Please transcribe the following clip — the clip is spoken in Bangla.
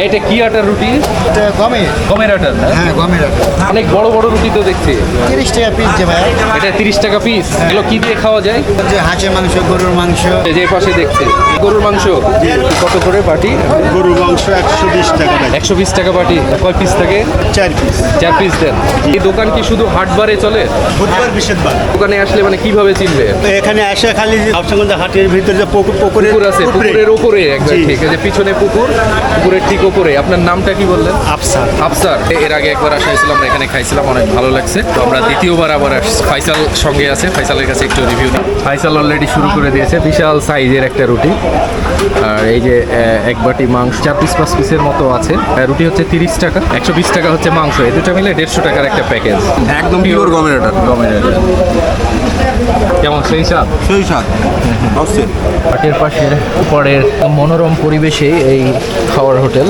ভাই এটা কি আটার রুটি? এটা গমের। গমের আটার না? হ্যাঁ গমের আটা অনেক বড় বড় রুটি তো দেখছি। তিরিশ টাকা পিস যে ভাই। এটা তিরিশ টাকা পিস এগুলো কি দিয়ে খাওয়া যায়? যে হাঁসের মাংস গরুর মাংস। যে পাশে দেখছি। গরুর মাংস? কত করে বাটি? গরুর মাংস একশো বিশ টাকা দেয় একশো বিশ টাকা বাটি। কয় পিস থাকে? চার পিস চার পিস দেন। এই দোকান কি শুধু হাটবারে চলে? বুধবার বৃহস্পতিবার। দোকানে আসলে মানে কীভাবে চিনবে? এখানে এসে খালি হাফসাগঞ্জ হাটের ভিতরে যে পুকুর আছে উপরে পুকুরের উপরে একবার ঠিক আছে পিছনে পুকুর পুকুরের ঠিক উপরে আপনার নামটা কি বললেন? আফসার। আফসার। এর আগে একবার আসা হয়েছিল আমরা এখানে খাইছিলাম অনেক ভালো লাগছে। তো আমরা দ্বিতীয়বার আবার আসছি ফাইসাল সঙ্গে আছে ফাইসালের কাছে একটু রিভিউ নিই। ফাইসাল অলরেডি শুরু করে দিয়েছে বিশাল সাইজের একটা রুটি। আর এই যে এক বাটি মাংস চার পিস পাঁচ পিসের মতো আছে। রুটি হচ্ছে তিরিশ টাকা। একশো বিশ টাকা হচ্ছে মাংস এই দুটো মিলে দেড়শো টাকার একটা প্যাকেজ একদম পিওর গমের গমের সেই স্বাদ? পাটের পাশের উপরের মনোরম পরিবেশে এই খাওয়ার হোটেল।